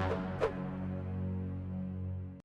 Thank you.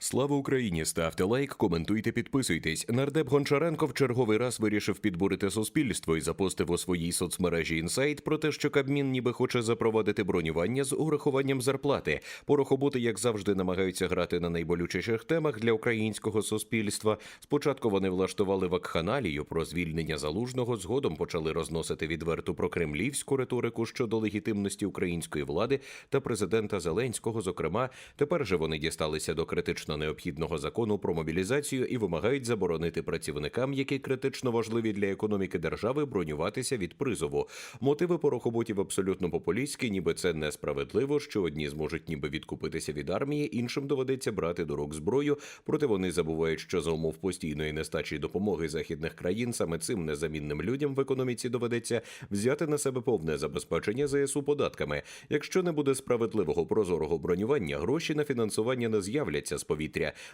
Слава Україні! Ставте лайк, коментуйте, підписуйтесь. Нардеп Гончаренко в черговий раз вирішив підбурити суспільство і запостив у своїй соцмережі інсайт про те, що Кабмін ніби хоче запровадити бронювання з урахуванням зарплати. Порохоботи, як завжди, намагаються грати на найболючіших темах для українського суспільства. Спочатку вони влаштували вакханалію про звільнення залужного, згодом почали розносити відверту про кремлівську риторику щодо легітимності української влади та президента Зеленського. Зокрема, тепер же вони дісталися до критично необхідного закону про мобілізацію і вимагають заборонити працівникам, які критично важливі для економіки держави, бронюватися від призову. Мотиви порохоботів абсолютно популістські, ніби це несправедливо, що одні зможуть ніби відкупитися від армії, іншим доведеться брати до рук зброю. Проте вони забувають, що за умов постійної нестачі допомоги західних країн саме цим незамінним людям в економіці доведеться взяти на себе повне забезпечення ЗСУ податками. Якщо не буде справедливого прозорого бронювання, гроші на фінансування не з'являться з повітря.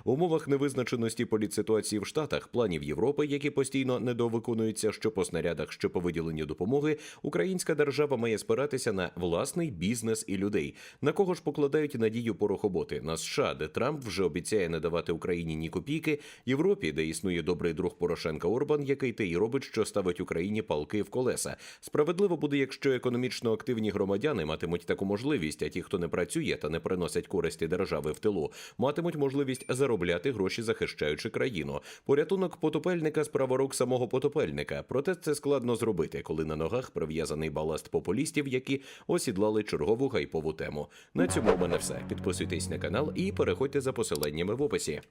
В умовах невизначеності політситуації в Штатах, планів Європи, які постійно недовиконуються, що по снарядах, що по виділенню допомоги, українська держава має спиратися на власний бізнес і людей. На кого ж покладають надію порохоботи? На США, де Трамп вже обіцяє не давати Україні ні копійки, Європі, де існує добрий друг Порошенка Орбан, який те й робить, що ставить Україні палки в колеса. Справедливо буде, якщо економічно активні громадяни матимуть таку можливість, а ті, хто не працює та не приносять користі держави в тилу, матимуть можливість заробляти гроші, захищаючи країну. Порятунок потопельника з рук самого потопельника. Проте це складно зробити, коли на ногах прив'язаний баласт популістів, які осідлали чергову гайпову тему. На цьому в мене все. Підписуйтесь на канал і переходьте за посиланнями в описі.